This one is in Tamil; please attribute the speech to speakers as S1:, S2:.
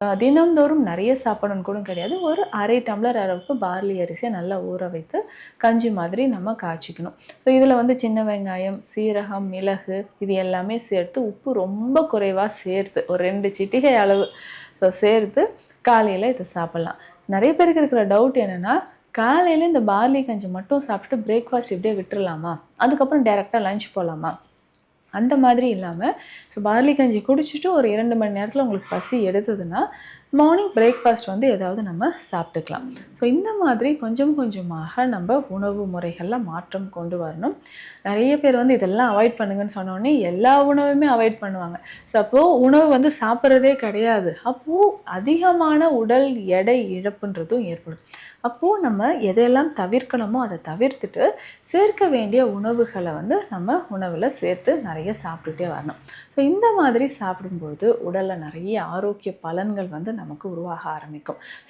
S1: தினந்தோறும் தினம்தோறும் நிறைய சாப்பிடணும்னு கூட கிடையாது. ஒரு அரை டம்ளர் அளவுக்கு பார்லி அரிசியை நல்லா ஊற வைத்து கஞ்சி மாதிரி நம்ம காய்ச்சிக்கணும். ஸோ இதில் வந்து சின்ன வெங்காயம் சீரகம் மிளகு இது எல்லாமே சேர்த்து உப்பு ரொம்ப குறைவாக சேர்த்து ஒரு ரெண்டு சிட்டிகை அளவு ஸோ சேர்த்து காலையில் இதை சாப்பிட்லாம். நிறைய பேருக்கு இருக்கிற டவுட் என்னென்னா காலையில் இந்த பார்லி கஞ்சி மட்டும் சாப்பிட்டுட்டு பிரேக்ஃபாஸ்ட் இப்படியே விட்டுடலாமா அதுக்கப்புறம் டேரெக்டாக லஞ்ச் போகலாமா அந்த மாதிரி இல்லாமல் ஸோ பார்லி கஞ்சி குடிச்சிட்டு ஒரு இரண்டு மணி நேரத்தில் உங்களுக்கு பசி எடுத்ததுன்னா மார்னிங் பிரேக்ஃபாஸ்ட் வந்து ஏதாவது நம்ம சாப்பிட்டுக்கலாம். ஸோ இந்த மாதிரி கொஞ்சம் கொஞ்சமாக நம்ம உணவு முறைகளில் மாற்றம் கொண்டு வரணும். நிறைய பேர் வந்து இதெல்லாம் அவாய்ட் பண்ணுங்கன்னு சொன்னோடனே எல்லா உணவுமே அவாய்ட் பண்ணுவாங்க. ஸோ அப்போது உணவு வந்து சாப்பிட்றதே கிடையாது. அப்போது அதிகமான உடல் எடை இழப்புன்றதும் ஏற்படும். அப்போது நம்ம எதையெல்லாம் தவிர்க்கணுமோ அதை தவிர்த்துட்டு சேர்க்க வேண்டிய உணவுகளை வந்து நம்ம உணவில் சேர்த்து நிறைய சாப்பிட்டுட்டே வரணும். ஸோ இந்த மாதிரி சாப்பிடும்போது உடலில் நிறைய ஆரோக்கிய பலன்கள் வந்து நமக்கு உருவாக ஆரம்பிக்கும்.